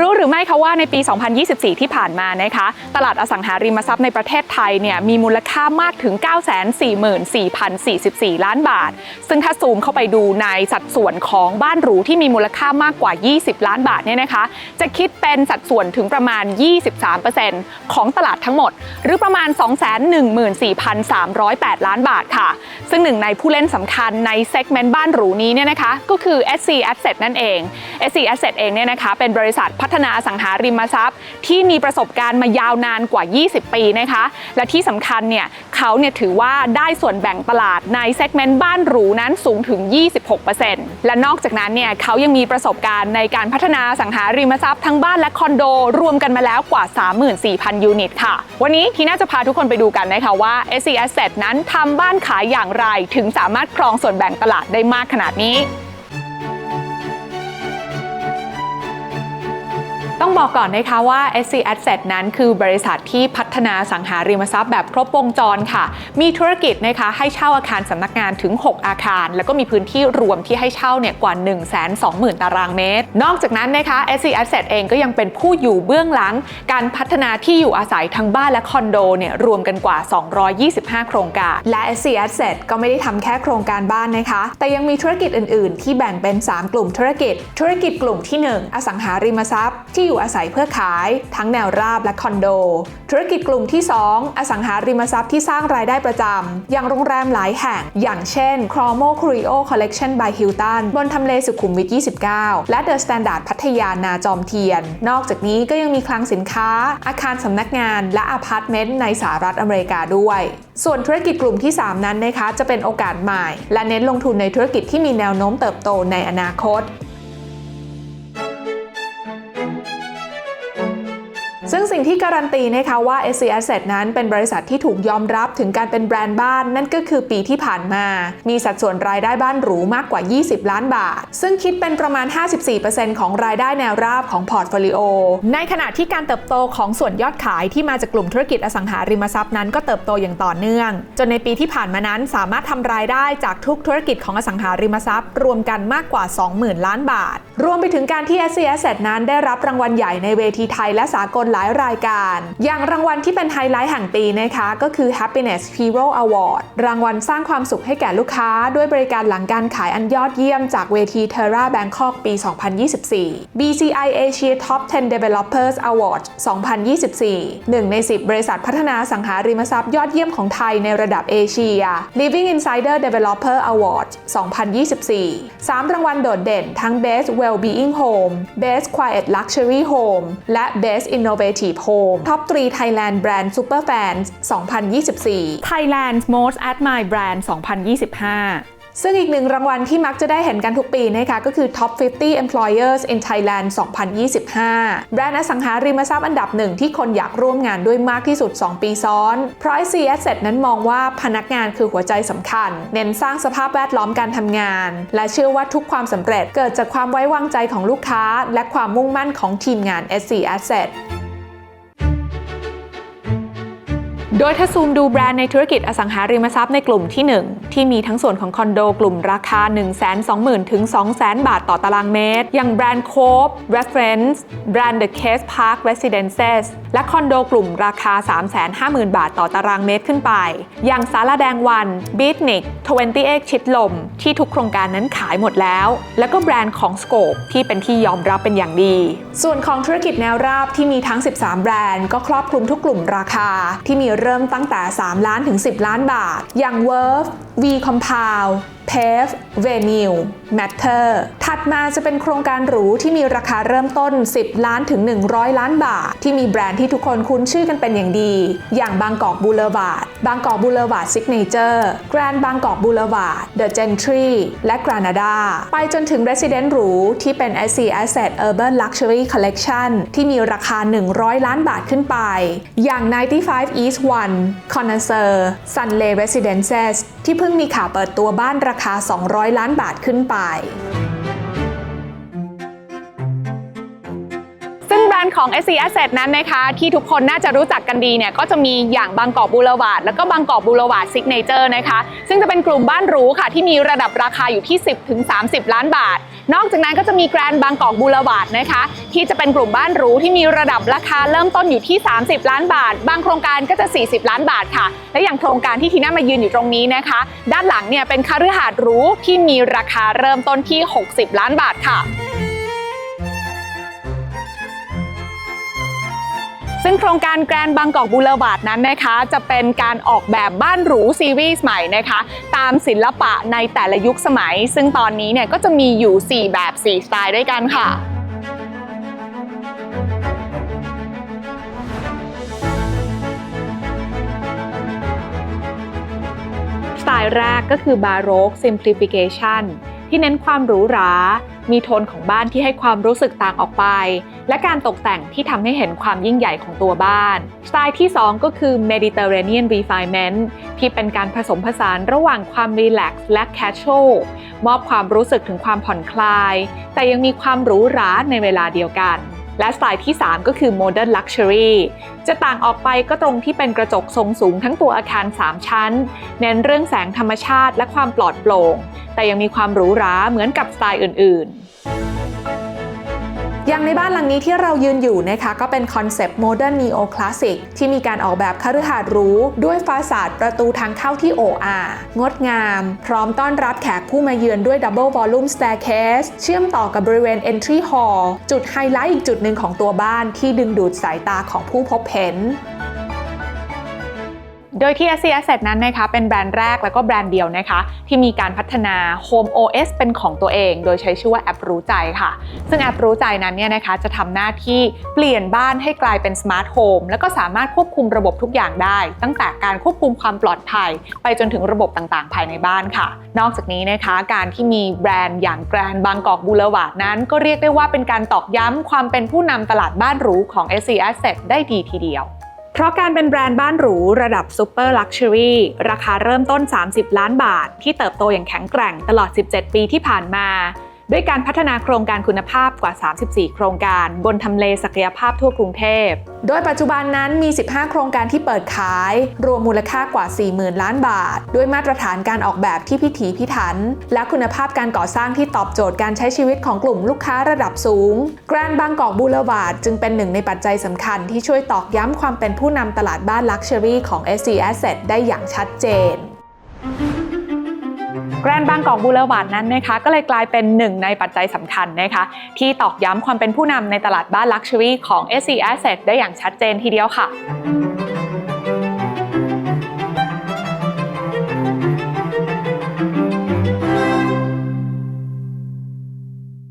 รู้หรือไม่คะว่าในปี 2024 ที่ผ่านมานะคะ ตลาดอสังหาริมทรัพย์ในประเทศไทยเนี่ยมีมูลค่ามากถึง 944,044 ล้านบาท ซึ่งถ้าซูมเข้าไปดูในสัดส่วนของบ้านหรูที่มีมูลค่ามากกว่า 20 ล้านบาทเนี่ยนะคะ จะคิดเป็นสัดส่วนถึงประมาณ 23%ของตลาดทั้งหมด หรือประมาณ 214,308 ล้านบาทค่ะ ซึ่งหนึ่งในผู้เล่นสำคัญในเซกเมนต์บ้านหรูนี้เนี่ยนะคะก็คือ SC Asset นั่นเอง SC Asset เองเนี่ยนะคะเป็นบริษัทพัฒนาสังหาริมทรัพย์ ที่มีประสบการณ์มายาวนานกว่า 20 ปีนะคะ และที่สำคัญเนี่ยเขาเนี่ยถือว่าได้ส่วนแบ่งตลาดในเซกเมนต์บ้านหรูนั้นสูงถึง 26%และนอกจากนั้นเนี่ยเขายังมีประสบการณ์ในการพัฒนาสังหาริมทรัพย์ทั้งบ้านและคอนโด รวมกันมาแล้วกว่า 34,000 ยูนิตค่ะ วันนี้ทีน่าจะพาทุกคนไปดูกันนะคะว่า SC Asset นั้นทำบ้านขายอย่างไร ถึงสามารถครองส่วนแบ่งตลาดได้มากขนาดนี้ บอกก่อนนะคะว่า SC Asset นั้นคือบริษัทที่พัฒนาสังหาริมทรัพย์แบบครบวงจรค่ะ มีธุรกิจนะคะให้เช่าอาคารสำนักงานถึง 6 อาคาร แล้วก็มีพื้นที่รวมที่ให้เช่าเนี่ยกว่า 120,000 ตารางเมตร นอกจากนั้นนะคะ SC Asset เองก็ยังเป็นผู้อยู่เบื้องหลัง การพัฒนาที่อยู่อาศัยทั้งบ้านและคอนโดเนี่ยรวมกันกว่า 225 โครงการ และ SC Asset ก็ไม่ได้ทำแค่โครงการบ้านนะคะ แต่ยังมีธุรกิจอื่น ๆ ที่แบ่งเป็น 3 กลุ่มธุรกิจ ธุรกิจกลุ่มที่ 1 อสังหาริมทรัพย์ที่อยู่อาศัยเพื่อขาย ทั้งแนวราบและคอนโด ธุรกิจกลุ่มที่ 2 อสังหาริมทรัพย์ที่สร้างรายได้ประจำ อย่างโรงแรมหลายแห่ง อย่างเช่น Cromo Curio Collection by Hilton บนทำเลสุขุมวิท 29 และ The Standard พัทยานาจอมเทียน นอกจากนี้ก็ยังมีคลังสินค้า อาคารสำนักงาน และอพาร์ตเมนต์ในสหรัฐอเมริกาด้วย ส่วนธุรกิจกลุ่มที่ 3 นั้นนะคะจะเป็นโอกาสใหม่ และเน้นลงทุนในธุรกิจที่มีแนวโน้มเติบโตในอนาคต ซึ่งสิ่งที่การันตีนะคะว่า SC Asset นั้นเป็นบริษัทที่ถูกยอมรับถึงการเป็นแบรนด์บ้าน นั่นก็คือปีที่ผ่านมา มีสัดส่วนรายได้บ้านหรูมากกว่า 20 ล้านบาท ซึ่งคิดเป็นประมาณ 54%ของรายได้แนวราบของพอร์ตโฟลิโอ ในขณะที่การเติบโตของส่วนยอดขายที่มาจากกลุ่มธุรกิจอสังหาริมทรัพย์นั้นก็เติบโตอย่างต่อเนื่อง จนในปีที่ผ่านมานั้นสามารถทำรายได้จากทุกธุรกิจของอสังหาริมทรัพย์ รวมกันมากกว่า 20,000 ล้านบาท รวมไปถึงการที่ SC Asset นั้นได้รับรางวัลใหญ่ในเวทีไทยและสากลหลายรายการ อย่างรางวัลที่เป็นไฮไลท์แห่งปีนะคะก็คือ Happiness Hero Award รางวัลสร้างความสุขให้แก่ลูกค้า ด้วยบริการหลังการขายอันยอดเยี่ยมจากเวที Terra Bangkok ปี 2024 BCI Asia Top 10 Developers Award 2024หนึ่งใน 10 บริษัทพัฒนาสังหาริมทรัพย์ยอดเยี่ยมของไทยในระดับเอเชีย Living Insider Developer Award 2024 3 รางวัลโดดเด่นทั้ง Best Wellbeing Home Best Quiet Luxury Home และ Best Innovative Home Top 3 Thailand Brand Superfans 2024 Thailand's Most Admired Brand 2025 ซึ่งอีกหนึ่งรางวัลที่มักจะได้เห็นกันทุกปีนะคะก็คือ Top 50 Employers in Thailand 2025 แบรนด์อสังหาริมทรัพย์อันดับหนึ่งที่คนอยากร่วมงานด้วยมากที่สุด 2 ปีซ้อน เพราะ SC Asset นั้นมองว่าพนักงานคือหัวใจสำคัญ เน้นสร้างสภาพแวดล้อมการทำงาน และเชื่อว่าทุกความสำเร็จเกิดจากความไว้วางใจของลูกค้า และความมุ่งมั่นของทีมงาน SC Asset โดยถ้าซูมดูแบรนด์ในธุรกิจอสังหาริมทรัพย์ในกลุ่มที่ 1 ที่มีทั้งส่วนของคอนโดกลุ่มราคา 120,000ถึง200,000 บาทต่อตารางเมตร อย่างแบรนด์โคบ Reference แบรนด์ The Case Park Residences และคอนโดกลุ่มราคา 350,000 บาทต่อตารางเมตรขึ้นไป อย่างสาราแดงวัน Beatnik 28 ชิดลม ที่ทุกโครงการนั้นขายหมดแล้ว แล้วก็แบรนด์ของ Scope ที่เป็นที่ยอมรับเป็นอย่างดี ส่วนของธุรกิจแนวราบที่มีทั้ง 13 แบรนด์ก็ครอบคลุมทุกกลุ่มราคาที่มีเริ่มตั้งแต่ 3 ล้านถึง 10 ล้านบาท อย่าง Verve V Compound PAVE Venue Matter ถัดมาจะเป็นโครงการหรูที่มีราคาเริ่มต้น 10 ล้านถึง 100 ล้านบาท ที่มีแบรนด์ที่ทุกคนคุ้นชื่อกันเป็นอย่างดี อย่างบางกอกบูเลวาร์ดบางกอกบูเลวาร์ดซิกเนเจอร์แกรนด์บางกอกบูเลวาร์ดเดอะเจนทรีและกรานาดาไปจนถึง Resident หรูที่เป็น SC Asset Urban Luxury Collection ที่มีราคา 100 ล้านบาทขึ้นไป อย่าง 95 East 1 Connoisseur Sunlay Residences ที่เพิ่งมีข่าวเปิดตัวบ้านราคา 200 ล้านบาทขึ้นไป ซึ่งแบรนของ SC Asset นั้นนะคะที่ทุกคนน่าจะรู้จักกันดีเนี่ยก็จะมีอย่างบางกอกบูรวาดแล้วก็บางกอกบูรวาดซิกเนเจอร์นะคะซึ่งจะเป็นกลุ่มบ้านหรูค่ะที่มีระดับราคาอยู่ที่ 10ถึง30 ล้านบาท นอกจากนั้นก็จะมีแกรนด์บางกอกบูรวาดนะคะที่จะเป็นกลุ่มบ้านหรูที่มีระดับราคาเริ่มต้นอยู่ที่ 30 ล้านบาท บางโครงการก็จะ 40 ล้านบาทค่ะ และอย่างโครงการที่ทีน่ามายืนอยู่ตรงนี้นะคะ ด้านหลังเนี่ยเป็นคฤหาสน์หรูที่มีราคาเริ่มต้นที่ 60 ล้านบาทค่ะ ซึ่งโครงการแกรนบางกอกบูเลวาดนั้นนะคะ จะเป็นการออกแบบบ้านหรูซีรีส์ใหม่นะคะ ตามศิลปะในแต่ละยุคสมัย ซึ่งตอนนี้เนี่ยก็จะมีอยู่ 4 แบบ 4 สไตล์ด้วยกันค่ะสไตล์แรกก็คือ Baroque Simplification ที่เน้นความหรูหรา มีโทนของบ้านที่ให้ความรู้สึกต่างออกไป และการตกแต่งที่ทำให้เห็นความยิ่งใหญ่ของตัวบ้าน สไตล์ที่ 2 ก็คือ Mediterranean Refinement ที่เป็นการผสมผสานระหว่างความรีแลกซ์และ casual มอบความรู้สึกถึงความผ่อนคลาย แต่ยังมีความหรูหราในเวลาเดียวกัน และสไตล์ที่ 3 ก็คือ Modern Luxury จะต่างออกไปก็ตรงที่เป็นกระจกทรงสูงทั้งตัวอาคาร 3 ชั้น เน้นเรื่องแสงธรรมชาติและความปลอดโปร่ง แต่ยังมีความหรูหราเหมือนกับสไตล์อื่นๆ ในบ้านหลังนี้ที่เรายืนอยู่นะคะก็เป็นคอนเซปต์โมเดิร์นนีโอคลาสสิกที่มีการออกแบบคฤหาสน์หรูด้วยฟาสาดประตูทางเข้าที่โออางดงาม พร้อมต้อนรับแขกผู้มาเยือนด้วยดับเบิลวอลลุ่มสเตอร์เคสเชื่อมต่อกับบริเวณ Entry Hall จุดไฮไลท์อีกจุดหนึ่งของตัวบ้านที่ดึงดูดสายตาของผู้พบเห็น โดยที่ SC Asset นั้นนะคะเป็นแบรนด์แรกแล้วก็แบรนด์เดียวนะคะ ที่มีการพัฒนา Home OS เป็นของตัวเอง โดยใช้ชื่อว่าแอปรู้ใจค่ะ ซึ่งแอปรู้ใจนั้นเนี่ยนะคะจะทำหน้าที่เปลี่ยนบ้านให้กลายเป็นสมาร์ทโฮมแล้วก็สามารถควบคุมระบบทุกอย่างได้ ตั้งแต่การควบคุมความปลอดภัย ไปจนถึงระบบต่างๆ ภายในบ้านค่ะ นอกจากนี้นะคะการที่มีแบรนด์อย่างแกรนบางกอกบูเลวาดนั้นก็เรียกได้ว่าเป็นการตอกย้ำความเป็นผู้นำตลาดบ้านหรูของ SC Asset ได้ดีทีเดียว เพราะการเป็นแบรนด์บ้านหรูระดับซูเปอร์ลักชัวรี่ราคาเริ่มต้น 30 ล้านบาท ที่เติบโตอย่างแข็งแกร่งตลอด 17 ปีที่ผ่านมา ด้วยการพัฒนาโครงการคุณภาพกว่า 34 โครงการ บนทำเลศักยภาพทั่วกรุงเทพ โดยปัจจุบันนั้นมี 15 โครงการที่เปิดขาย รวมมูลค่ากว่า 40,000 ล้านบาท ด้วยมาตรฐานการออกแบบที่พิถีพิถัน และคุณภาพการก่อสร้างที่ตอบโจทย์การใช้ชีวิตของกลุ่มลูกค้าระดับสูง แกรนบางกอกบูเลวาดจึงเป็นหนึ่งในปัจจัยสำคัญที่ช่วยตอกย้ำความเป็นผู้นำตลาดบ้านลักชัวรี่ของ SC Asset ได้อย่างชัดเจน แกรนด์บางกอกบูเลวาดนั้นนะคะก็เลยกลายเป็นหนึ่งในปัจจัยสำคัญนะคะที่ตอกย้ำความเป็นผู้นำในตลาดบ้านลักชัวรี่ของ SC Asset ได้อย่างชัดเจนทีเดียวค่ะ